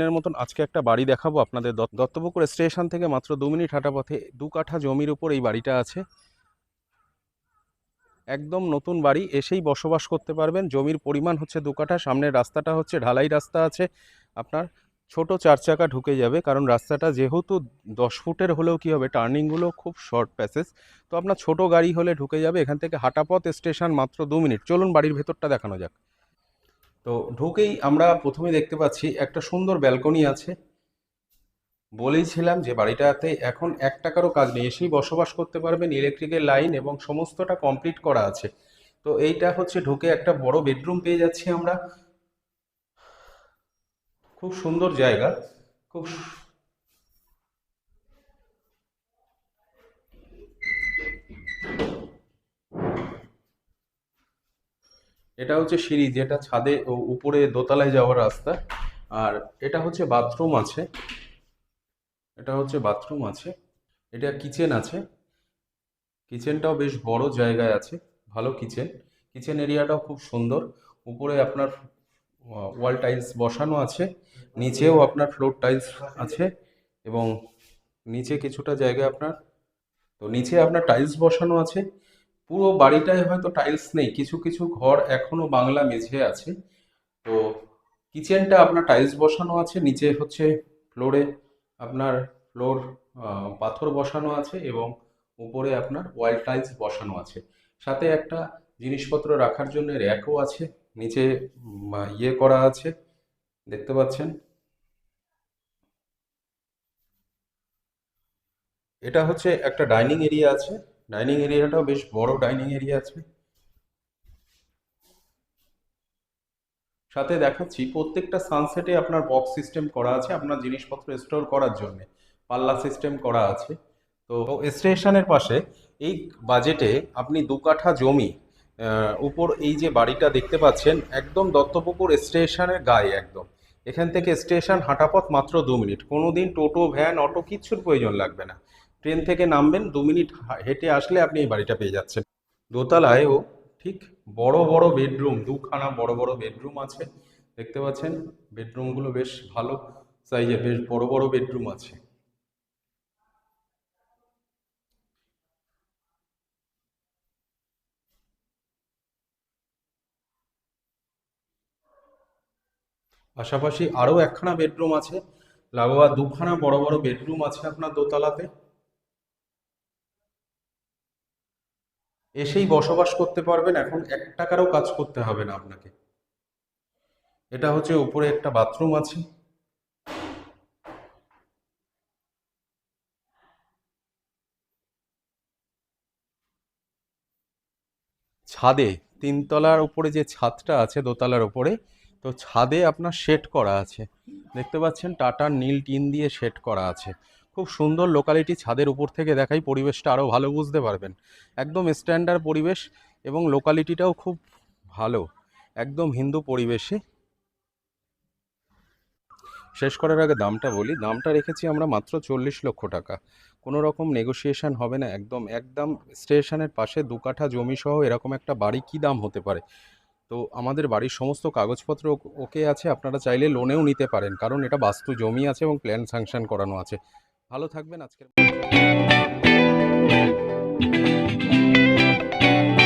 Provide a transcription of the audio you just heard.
প্রতিদিনের মতন আজকে একটা বাড়ি দেখাবো আপনাদের দত্ত- দত্তপুকুর স্টেশন থেকে মাত্র দু মিনিট হাঁটা পথে দু কাঠা জমির উপর এই বাড়িটা আছে। একদম নতুন বাড়ি, এসেই বসবাস করতে পারবেন। জমির পরিমাণ হচ্ছে দু কাঠা, সামনের রাস্তাটা হচ্ছে ঢালাই রাস্তা আছে। আপনার ছোট চার চাকা ঢুকে যাবে, কারণ রাস্তাটা যেহেতু দশ ফুটের হলেও কি হবে, টার্নিংগুলো খুব শর্ট প্যাসেজ। তো আপনার ছোট গাড়ি হলে ঢুকে যাবে, এখান থেকে হাঁটাপথ স্টেশন মাত্র দু মিনিট। চলুন বাড়ির ভেতরটা দেখানো যাক। তো ঢুকেই আমরা প্রথমে দেখতে পাচ্ছি একটা সুন্দর ব্যালকনি আছে। বলেইছিলাম যে বাড়িটাতে এখন এক টাকারও কাজ নেই। এসেই বসবাস করতে পারবেন ইলেকট্রিকের লাইন এবং সমস্তটা কমপ্লিট করা আছে। তো এইটা হচ্ছে ঢুকে একটা বড় বেডরুম পেয়ে যাচ্ছি আমরা। খুব সুন্দর জায়গা। খুব এটা হচ্ছে সিঁড়ি যেটা ছাদে ও- উপরে দোতলায় যাওয়ার রাস্তা। আর এটা হচ্ছে বাথরুম আছে। এটা হচ্ছে বাথরুম আছে। এটা কিচেন আছে। কিচেনটাও বেশ বড় জায়গায় আছে। ভালো কিচেন। কিচেন এরিয়াটাও খুব সুন্দর। উপরে আপনার ওয়াল টাইলস বসানো আছে। নিচেও আপনার ফ্লোর টাইলস আছে এবং নিচে কিছুটা জায়গা আপনার। তো নিচে আপনার টাইলস বসানো আছে। পুরো বাড়িটায় হয়তো টাইলস নেই। কিছু কিছু ঘর এখনও বাংলা মেঝে আছে। তো কিচেনটা আপনার টাইলস বসানো আছে, নিচে হচ্ছে ফ্লোরে আপনার ফ্লোর পাথর বসানো আছে এবং উপরে আপনার ওয়াল টাইলস বসানো আছে। সাথে একটা জিনিসপত্র রাখার জন্য র্যাকও আছে, নিচে ইয়ে করা আছে। দেখতে পাচ্ছেন? এটা হচ্ছে একটা ডাইনিং এরিয়া আছে। ডাইনিং এরিয়াটাও বেশ বড় ডাইনিং এরিয়া আছে। সাথে দেখাচ্ছি, প্রত্যেকটা সানসেটে আপনার বক্স সিস্টেম করা আছে, আপনার জিনিসপত্র স্টোর করার জন্য। পাল্লা সিস্টেম করা আছে। তো স্টেশনের পাশে এই বাজেটে আপনি দু কাঠা জমি উপর এই যে বাড়িটা দেখতে পাচ্ছেন, একদম দত্তপুকুর স্টেশনের গায়ে একদম। এখান থেকে স্টেশন হাঁটাপথ মাত্র দু মিনিট। কোনো দিন টোটো ভ্যান অটো কিচ্ছুর প্রয়োজন লাগবে না। ট্রেন থেকে নামবেন, দু মিনিট হেঁটে আসলে আপনি এই বাড়িটা পেয়ে যাচ্ছেন। দোতলায়ও ঠিক বড় বড় বেডরুম, দুখানা বড় বড় বেডরুম আছে, দেখতে পাচ্ছেন? বেডরুমগুলো বেশ ভালো সাইজে বেশ বড় বড় বেডরুম আছে। পাশাপাশি আরও একখানা বেডরুম আছে, লাগোয়া দুখানা বড় বড় বেডরুম আছে আপনার দোতলাতে। এসেই বসবাস করতে পারবেন, এখন এক টাকারও কাজ করতে হবে না আপনাকে। এটা হচ্ছে উপরে একটা বাথরুম আছে। ছাদে, তিনতলার উপরে যে ছাদটা আছে দোতলার উপরে, তো ছাদে আপনার শেড করা আছে। দেখতে পাচ্ছেন, টাটার নীল টিন দিয়ে শেড করা আছে। খুব সুন্দর লোকালিটি ছাদের উপর থেকে দেখাই, পরিবেশটা আরও ভালো বুঝতে পারবেন। একদম স্ট্যান্ডার্ড পরিবেশ এবং লোকালিটিটাও খুব ভালো। একদম হিন্দু পরিবেশে। শেষ করার আগে দামটা বলি। দামটা রেখেছি আমরা মাত্র চল্লিশ লক্ষ টাকা। কোনো রকম নেগোসিয়েশন হবে না। একদম একদম স্টেশনের পাশে দু কাঠা জমি সহ এরকম একটা বাড়ি কী দাম হতে পারে? তো আমাদের বাড়ির সমস্ত কাগজপত্র ওকে আছে। আপনারা চাইলে লোনেও নিতে পারেন। কারণ এটা বাস্তু জমি আছে এবং প্ল্যান স্যাংশন করানো আছে। ভালো থাকবেন আজকের